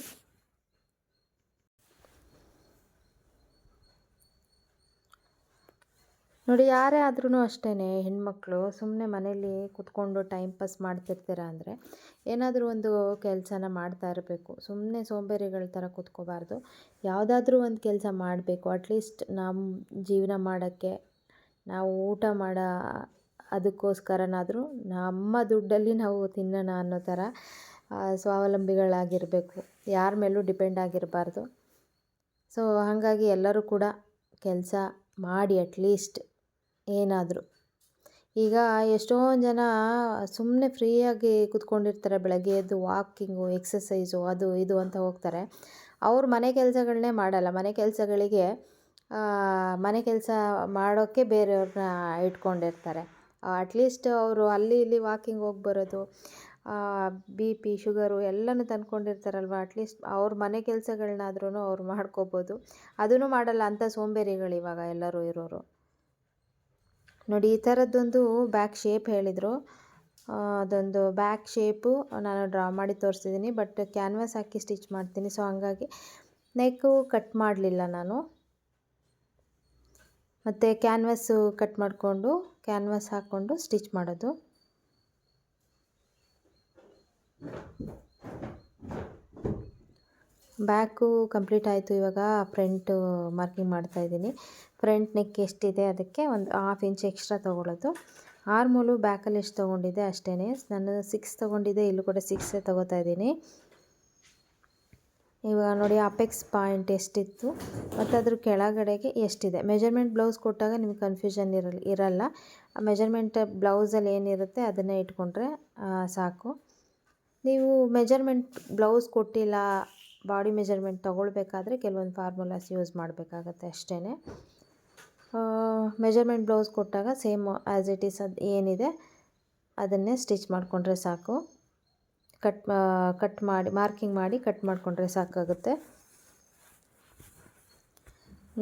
ನೋಡಿ, ಯಾರೇ ಆದ್ರೂ ಅಷ್ಟೇ ಹೆಣ್ಮಕ್ಳು ಸುಮ್ಮನೆ ಮನೇಲಿ ಕುತ್ಕೊಂಡು ಟೈಮ್ ಪಾಸ್ ಮಾಡ್ತಿರ್ತೀರ ಅಂದರೆ ಏನಾದರೂ ಒಂದು ಕೆಲಸನ ಮಾಡ್ತಾ ಇರಬೇಕು. ಸುಮ್ಮನೆ ಸೋಂಬೇರಿಗಳ ಥರ ಕುತ್ಕೋಬಾರ್ದು. ಯಾವುದಾದ್ರೂ ಒಂದು ಕೆಲಸ ಮಾಡಬೇಕು. ಅಟ್ಲೀಸ್ಟ್ ನಮ್ಮ ಜೀವನ ಮಾಡೋಕ್ಕೆ, ನಾವು ಊಟ ಮಾಡೋ, ಅದಕ್ಕೋಸ್ಕರನಾದರೂ ನಮ್ಮ ದುಡ್ಡಲ್ಲಿ ನಾವು ತಿನ್ನೋಣ ಅನ್ನೋ ಥರ ಸ್ವಾವಲಂಬಿಗಳಾಗಿರಬೇಕು. ಯಾರ ಮೇಲೂ ಡಿಪೆಂಡ್ ಆಗಿರಬಾರ್ದು. ಸೊ ಹಾಗಾಗಿ ಎಲ್ಲರೂ ಕೂಡ ಕೆಲಸ ಮಾಡಿ ಅಟ್ಲೀಸ್ಟ್ ಏನಾದರೂ. ಈಗ ಎಷ್ಟೊಂದು ಜನ ಸುಮ್ಮನೆ ಫ್ರೀಯಾಗಿ ಕೂತ್ಕೊಂಡಿರ್ತಾರೆ ಬೆಳಗ್ಗೆ ಎದ್ದು ವಾಕಿಂಗು ಎಕ್ಸಸೈಸು ಅದು ಇದು ಅಂತ ಹೋಗ್ತಾರೆ. ಅವ್ರು ಮನೆ ಕೆಲಸಗಳನ್ನೇ ಮಾಡಲ್ಲ. ಮನೆ ಕೆಲಸಗಳಿಗೆ ಮನೆ ಕೆಲಸ ಮಾಡೋಕ್ಕೆ ಬೇರೆಯವ್ರನ್ನ ಇಟ್ಕೊಂಡಿರ್ತಾರೆ. ಅಟ್ಲೀಸ್ಟ್ ಅವರು ಅಲ್ಲಿ ಇಲ್ಲಿ ವಾಕಿಂಗ್ ಹೋಗಿ ಬರೋದು ಬಿ ಪಿ, ಶುಗರು ಎಲ್ಲನೂ ತಂದ್ಕೊಂಡಿರ್ತಾರಲ್ವ? ಅಟ್ಲೀಸ್ಟ್ ಅವ್ರ ಮನೆ ಕೆಲಸಗಳನ್ನಾದ್ರೂ ಅವ್ರು ಮಾಡ್ಕೋಬೋದು. ಅದನ್ನು ಮಾಡಲ್ಲ. ಅಂಥ ಸೋಂಬೇರಿಗಳು ಇವಾಗ ಎಲ್ಲರೂ ಇರೋರು. ನೋಡಿ, ಈ ಥರದ್ದೊಂದು ಬ್ಯಾಕ್ ಶೇಪ್ ಹೇಳಿದರು. ಅದೊಂದು ಬ್ಯಾಕ್ ಶೇಪು ನಾನು ಡ್ರಾ ಮಾಡಿ ತೋರಿಸಿದ್ದೀನಿ ಬಟ್ ಕ್ಯಾನ್ವಾಸ್ ಹಾಕಿ ಸ್ಟಿಚ್ ಮಾಡ್ತೀನಿ ಸೊ ಹಂಗಾಗಿ ನೆಕ್ಕು ಕಟ್ ಮಾಡಲಿಲ್ಲ ನಾನು. ಮತ್ತು ಕ್ಯಾನ್ವಾಸು ಕಟ್ ಮಾಡಿಕೊಂಡು ಕ್ಯಾನ್ವಾಸ್ ಹಾಕ್ಕೊಂಡು ಸ್ಟಿಚ್ ಮಾಡೋದು. ಬ್ಯಾಕು ಕಂಪ್ಲೀಟ್ ಆಯಿತು ಇವಾಗ ಫ್ರಂಟು ಮಾರ್ಕಿಂಗ್ ಮಾಡ್ತಾಯಿದ್ದೀನಿ ಫ್ರಂಟ್ ನೆಕ್ ಎಷ್ಟಿದೆ ಅದಕ್ಕೆ ಒಂದು ಹಾಫ್ ಇಂಚ್ ಎಕ್ಸ್ಟ್ರಾ ತೊಗೊಳ್ಳೋದು. ಆರ್ಮೂಲು ಬ್ಯಾಕಲ್ಲಿ ಎಷ್ಟು ತೊಗೊಂಡಿದ್ದೆ ಅಷ್ಟೇ ನಾನು ಸಿಕ್ಸ್ ತೊಗೊಂಡಿದ್ದೆ, ಇಲ್ಲೂ ಕೂಡ ಸಿಕ್ಸೇ ತೊಗೋತಾ ಇದ್ದೀನಿ. ಇವಾಗ ನೋಡಿ ಅಪೆಕ್ಸ್ ಪಾಯಿಂಟ್ ಎಷ್ಟಿತ್ತು, ಮತ್ತು ಅದ್ರ ಕೆಳಗಡೆಗೆ ಎಷ್ಟಿದೆ. ಮೆಜರ್ಮೆಂಟ್ ಬ್ಲೌಸ್ ಕೊಟ್ಟಾಗ ನಿಮ್ಗೆ ಕನ್ಫ್ಯೂಷನ್ ಇರಲ್ಲ. ಇರಲ್ಲ ಮೆಜರ್ಮೆಂಟ್ ಬ್ಲೌಸಲ್ಲಿ ಏನಿರುತ್ತೆ ಅದನ್ನೇ ಇಟ್ಕೊಂಡ್ರೆ ಸಾಕು. ನೀವು ಮೆಜರ್ಮೆಂಟ್ ಬ್ಲೌಸ್ ಕೊಟ್ಟಿಲ್ಲ ಬಾಡಿ ಮೆಜರ್ಮೆಂಟ್ ತೊಗೊಳ್ಬೇಕಾದ್ರೆ ಕೆಲವೊಂದು ಫಾರ್ಮುಲಾಸ್ ಯೂಸ್ ಮಾಡಬೇಕಾಗತ್ತೆ ಅಷ್ಟೇ ಮೆಜರ್ಮೆಂಟ್ ಬ್ಲೌಸ್ ಕೊಟ್ಟಾಗ ಸೇಮ್ ಆ್ಯಸ್ ಇಟ್ ಈಸ್ ಅದು ಏನಿದೆ, ಅದನ್ನೇ ಸ್ಟಿಚ್ ಮಾಡಿಕೊಂಡ್ರೆ ಸಾಕು. ಕಟ್ ಕಟ್ ಮಾಡಿ, ಮಾರ್ಕಿಂಗ್ ಮಾಡಿ ಕಟ್ ಮಾಡಿಕೊಂಡ್ರೆ ಸಾಕಾಗುತ್ತೆ.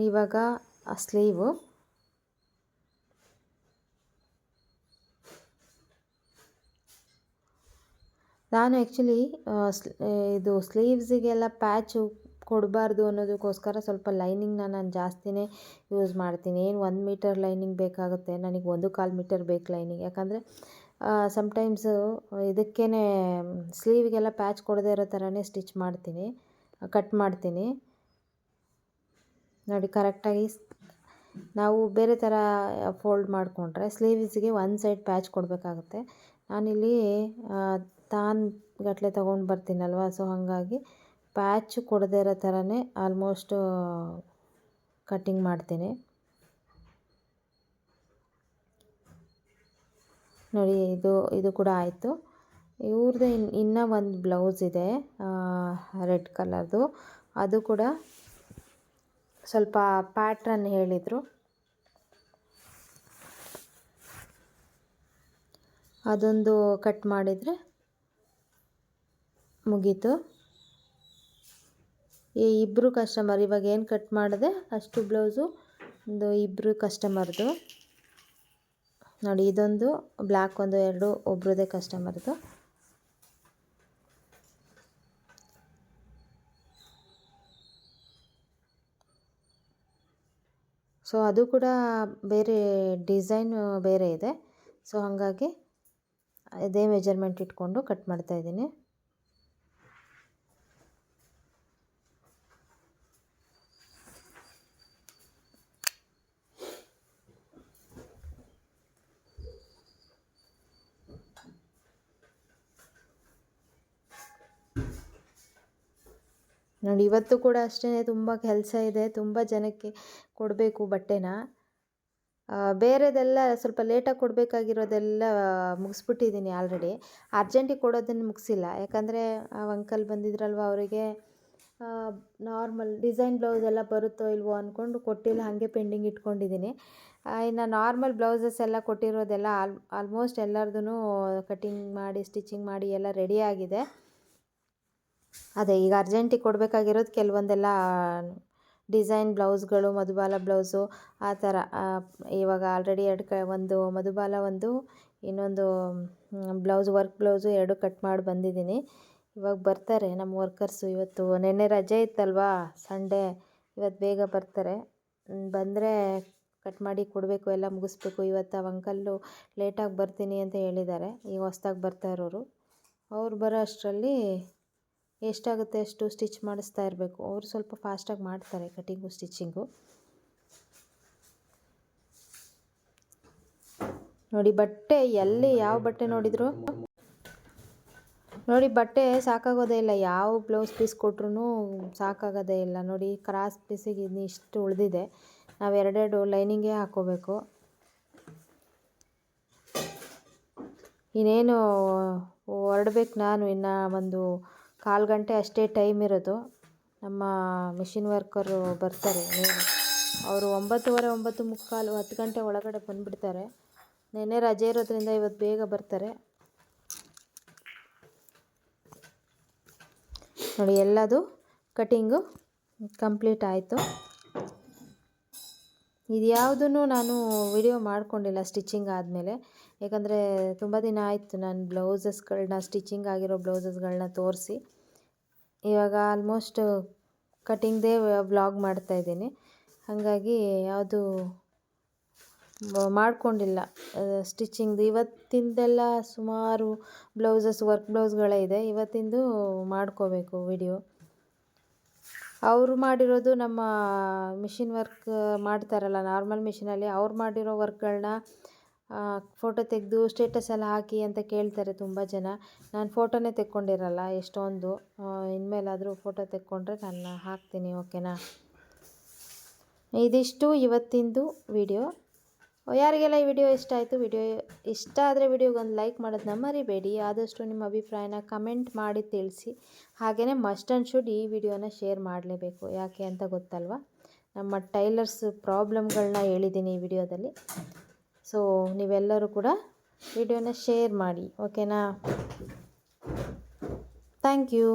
ಇವಾಗ ಆ ಸ್ಲೀವು ನಾನು ಆ್ಯಕ್ಚುಲಿ ಇದು ಸ್ಲೀವ್ಸಿಗೆಲ್ಲ ಪ್ಯಾಚು ಕೊಡಬಾರ್ದು ಅನ್ನೋದಕ್ಕೋಸ್ಕರ ಸ್ವಲ್ಪ ಲೈನಿಂಗ್ನ ನಾನು ಜಾಸ್ತಿನೇ ಯೂಸ್ ಮಾಡ್ತೀನಿ. ಏನು ಒಂದು ಮೀಟರ್ ಲೈನಿಂಗ್ ಬೇಕಾಗುತ್ತೆ? ನನಗೆ ಒಂದು ಕಾಲು ಮೀಟರ್ ಬೇಕು ಲೈನಿಂಗ್ ಯಾಕಂದರೆ ಸಮ್ಟೈಮ್ಸು ಇದಕ್ಕೇ ಸ್ಲೀವಿಗೆಲ್ಲ ಪ್ಯಾಚ್ ಕೊಡದೇ ಇರೋ ಥರನೇ ಸ್ಟಿಚ್ ಮಾಡ್ತೀನಿ ಕಟ್ ಮಾಡ್ತೀನಿ. ನೋಡಿ ಕರೆಕ್ಟಾಗಿ ನಾವು ಬೇರೆ ಥರ ಫೋಲ್ಡ್ ಮಾಡಿಕೊಂಡ್ರೆ ಸ್ಲೀವ್ಸ್ಗೆ ಒಂದು ಸೈಡ್ ಪ್ಯಾಚ್ ಕೊಡಬೇಕಾಗುತ್ತೆ. ನಾನಿಲ್ಲಿ ತಾನ್ ಗಟ್ಟಲೆ ತೊಗೊಂಡು ಬರ್ತೀನಲ್ವ? ಸೊ ಹಾಗಾಗಿ ಪ್ಯಾಚ್ ಕೊಡದೇ ಇರೋ ಥರನೇ ಆಲ್ಮೋಸ್ಟ್ ಕಟ್ಟಿಂಗ್ ಮಾಡ್ತೀನಿ. ನೋಡಿ, ಇದು ಇದು ಕೂಡ ಆಯಿತು. ಇವ್ರದ್ದು ಇನ್, ಇನ್ನೂ ಒಂದು ಬ್ಲೌಸ್ ಇದೆ ರೆಡ್ ಕಲರ್ದು ಅದು ಕೂಡ ಸ್ವಲ್ಪ ಪ್ಯಾಟ್ರನ್ ಹೇಳಿದರು. ಅದೊಂದು ಕಟ್ ಮಾಡಿದರೆ ಮುಗೀತು. ಈ ಇಬ್ಬರು ಕಸ್ಟಮರ್ ಇವಾಗ ಏನು ಕಟ್ ಮಾಡಿದೆ? ಅಷ್ಟು ಬ್ಲೌಸು ಒಂದು ಇಬ್ಬರು ಕಸ್ಟಮರ್ದು ನೋಡಿ, ಇದೊಂದು ಬ್ಲ್ಯಾಕ್ ಒಂದು, ಎರಡು ಒಬ್ರದೇ ಕಸ್ಟಮರ್ದು ಸೊ ಅದು ಕೂಡ ಬೇರೆ ಡಿಸೈನ್ ಬೇರೆ ಇದೆ. ಸೊ ಹಾಗಾಗಿ ಇದೇ ಮೆಜರ್ಮೆಂಟ್ ಇಟ್ಕೊಂಡು ಕಟ್ ಮಾಡ್ತಾ ನೋಡಿ, ಇವತ್ತು ಕೂಡ ಅಷ್ಟೇ ತುಂಬ ಕೆಲಸ ಇದೆ, ತುಂಬ ಜನಕ್ಕೆ ಕೊಡಬೇಕು ಬಟ್ಟೆನ. ಬೇರೆದೆಲ್ಲ ಸ್ವಲ್ಪ ಲೇಟಾಗಿ ಕೊಡಬೇಕಾಗಿರೋದೆಲ್ಲ ಮುಗಿಸ್ಬಿಟ್ಟಿದ್ದೀನಿ ಆಲ್ರೆಡಿ. ಅರ್ಜೆಂಟಿಗೆ ಕೊಡೋದನ್ನು ಮುಗಿಸಿಲ್ಲ. ಯಾಕಂದರೆ, ಆ, ಅಂಕಲ್ ಬಂದಿದ್ರಲ್ವ ಅವರಿಗೆ ನಾರ್ಮಲ್ ಡಿಸೈನ್ ಬ್ಲೌಸ್ ಎಲ್ಲ ಬರುತ್ತೋ ಇಲ್ವೋ ಅಂದ್ಕೊಂಡು ಕೊಟ್ಟಿಲ್ಲ, ಹಾಗೆ ಪೆಂಡಿಂಗ್ ಇಟ್ಕೊಂಡಿದ್ದೀನಿ. ಇನ್ನು ನಾರ್ಮಲ್ ಬ್ಲೌಸಸ್ ಎಲ್ಲ ಕೊಟ್ಟಿರೋದೆಲ್ಲ ಆಲ್, ಆಲ್ಮೋಸ್ಟ್ ಎಲ್ಲರದೂ ಕಟಿಂಗ್ ಮಾಡಿ, ಸ್ಟಿಚಿಂಗ್ ಮಾಡಿ ಎಲ್ಲ ರೆಡಿ ಆಗಿದೆ. ಅದೇ ಈಗ ಅರ್ಜೆಂಟಿಗೆ ಕೊಡಬೇಕಾಗಿರೋದು ಕೆಲವೊಂದೆಲ್ಲ ಡಿಸೈನ್ ಬ್ಲೌಸ್ಗಳು, ಮಧುಬಾಲ ಬ್ಲೌಸು, ಆ ಥರ ಇವಾಗ ಆಲ್ರೆಡಿ ಎರಡು ಕ, ಒಂದು ಮಧುಬಾಲ, ಒಂದು ಇನ್ನೊಂದು ಬ್ಲೌಸ್, ವರ್ಕ್ ಬ್ಲೌಸು ಎರಡು ಕಟ್ ಮಾಡಿ ಬಂದಿದ್ದೀನಿ. ಇವಾಗ ಬರ್ತಾರೆ ನಮ್ಮ ವರ್ಕರ್ಸು ಇವತ್ತು. ನೆನ್ನೆ ರಜೆ ಇತ್ತಲ್ವಾ? ಸಂಡೇ ಇವತ್ತು ಬೇಗ ಬರ್ತಾರೆ. ಬಂದರೆ ಕಟ್ ಮಾಡಿ ಕೊಡಬೇಕು, ಎಲ್ಲ ಮುಗಿಸ್ಬೇಕು. ಇವತ್ತು ಆ ಅಂಕಲ್ಲು ಲೇಟಾಗಿ ಬರ್ತೀನಿ ಅಂತ ಹೇಳಿದ್ದಾರೆ. ಈಗ ಹೊಸ್ದಾಗಿ ಬರ್ತಾ ಇರೋರು. ಅವ್ರು ಬರೋ ಅಷ್ಟರಲ್ಲಿ ಎಷ್ಟಾಗುತ್ತೆ ಅಷ್ಟು ಸ್ಟಿಚ್ ಮಾಡಿಸ್ತಾ ಇರಬೇಕು. ಅವರು ಸ್ವಲ್ಪ ಫಾಸ್ಟಾಗಿ ಮಾಡ್ತಾರೆ ಕಟಿಂಗು, ಸ್ಟಿಚಿಂಗು. ನೋಡಿ ಬಟ್ಟೆ ಎಲ್ಲಿ ಯಾವ ಬಟ್ಟೆ ನೋಡಿದ್ರು? ನೋಡಿ ಬಟ್ಟೆ ಸಾಕಾಗೋದೇ ಇಲ್ಲ. ಯಾವ ಬ್ಲೌಸ್ ಪೀಸ್ ಕೊಟ್ರೂ ಸಾಕಾಗೋದೇ ಇಲ್ಲ. ನೋಡಿ ಕ್ರಾಸ್ ಪೀಸಿಗೆ ಇನ್ನು ಇಷ್ಟು ಉಳಿದಿದೆ. ನಾವು ಎರಡೆರಡು ಲೈನಿಂಗೇ ಹಾಕೋಬೇಕು. ಇನ್ನೇನು ಹೊರಡ್ಬೇಕು ನಾನು ಇನ್ನು ಒಂದು ಕಾಲು ಗಂಟೆ ಅಷ್ಟೇ ಟೈಮ್ ಇರೋದು. ನಮ್ಮ ಮಿಷಿನ್ ವರ್ಕರು ಬರ್ತಾರೆ ಅವರು ಒಂಬತ್ತುವರೆ, ಒಂಬತ್ತು ಮುಕ್ಕಾಲು, ಹತ್ತು ಗಂಟೆ ಒಳಗಡೆ ಬಂದುಬಿಡ್ತಾರೆ. ನೆನ್ನೆ ರಜೆ ಇರೋದ್ರಿಂದ ಇವತ್ತು ಬೇಗ ಬರ್ತಾರೆ. ನೋಡಿ, ಎಲ್ಲದು ಕಟಿಂಗು ಕಂಪ್ಲೀಟ್ ಆಯಿತು. ಇದು ಯಾವುದೂ ನಾನು ವಿಡಿಯೋ ಮಾಡಿಕೊಂಡಿಲ್ಲ ಸ್ಟಿಚಿಂಗ್ ಆದಮೇಲೆ. ಯಾಕಂದರೆ ತುಂಬ ದಿನ ಆಯಿತು ನಾನು ಬ್ಲೌಸಸ್ಗಳನ್ನ, ಸ್ಟಿಚಿಂಗ್ ಆಗಿರೋ ಬ್ಲೌಸಸ್ಗಳನ್ನ ತೋರಿಸಿ. ಇವಾಗ ಆಲ್ಮೋಸ್ಟ್ ಕಟಿಂಗ್ದೇ ವ್ಲಾಗ್ ಮಾಡ್ತಾಯಿದ್ದೀನಿ ಹಾಗಾಗಿ ಯಾವುದು ಮಾಡಿಕೊಂಡಿಲ್ಲ. ಸ್ಟಿಚಿಂಗ್ದು ಇವತ್ತಿಂದೆಲ್ಲ ಸುಮಾರು ಬ್ಲೌಸಸ್ ವರ್ಕ್ ಬ್ಲೌಸ್ಗಳೇ ಇದೆ. ಇವತ್ತಿಂದು ಮಾಡ್ಕೋಬೇಕು ವಿಡಿಯೋ ಅವರು ಮಾಡಿರೋದು ನಮ್ಮ ಮಿಷಿನ್ ವರ್ಕ್ ಮಾಡ್ತಾರಲ್ಲ ನಾರ್ಮಲ್ ಮಿಷಿನಲ್ಲಿ ಅವ್ರು ಮಾಡಿರೋ ವರ್ಕ್ಗಳನ್ನ ಫೋಟೋ ತೆಗೆದು ಸ್ಟೇಟಸ್ ಎಲ್ಲ ಹಾಕಿ ಅಂತ ಕೇಳ್ತಾರೆ ತುಂಬ ಜನ. ನಾನು ಫೋಟೋನೇ ತೆಕ್ಕೊಂಡಿರಲ್ಲ, ಎಷ್ಟೊಂದು. ಇನ್ಮೇಲಾದರೂ ಫೋಟೋ ತೆಕ್ಕೊಂಡ್ರೆ ನಾನು ಹಾಕ್ತೀನಿ ಓಕೆನಾ ಇದಿಷ್ಟು ಇವತ್ತಿಂದು ವಿಡಿಯೋ ಯಾರಿಗೆಲ್ಲ ಈ ವಿಡಿಯೋ ಇಷ್ಟ ಆಯಿತು ವಿಡಿಯೋ ಇಷ್ಟ ಆದರೆ ವಿಡಿಯೋಗೊಂದು ಲೈಕ್ ಮಾಡೋದನ್ನ ಮರಿಬೇಡಿ. ಆದಷ್ಟು ನಿಮ್ಮ ಅಭಿಪ್ರಾಯನ ಕಮೆಂಟ್ ಮಾಡಿ ತಿಳಿಸಿ. ಹಾಗೆಯೇ ಮಸ್ಟ್ ಆ್ಯಂಡ್ ಶುಡ್ ಈ ವಿಡಿಯೋನ ಶೇರ್ ಮಾಡಲೇಬೇಕು. ಯಾಕೆ ಅಂತ ಗೊತ್ತಲ್ವಾ? ನಮ್ಮ ಟೈಲರ್ಸ್ ಪ್ರಾಬ್ಲಮ್ಗಳನ್ನ ಹೇಳಿದ್ದೀನಿ ಈ ವಿಡಿಯೋದಲ್ಲಿ ಸೊ ನೀವೆಲ್ಲರೂ ಕೂಡ ವಿಡಿಯೋನ ಶೇರ್ ಮಾಡಿ ಓಕೆನಾ? Thank you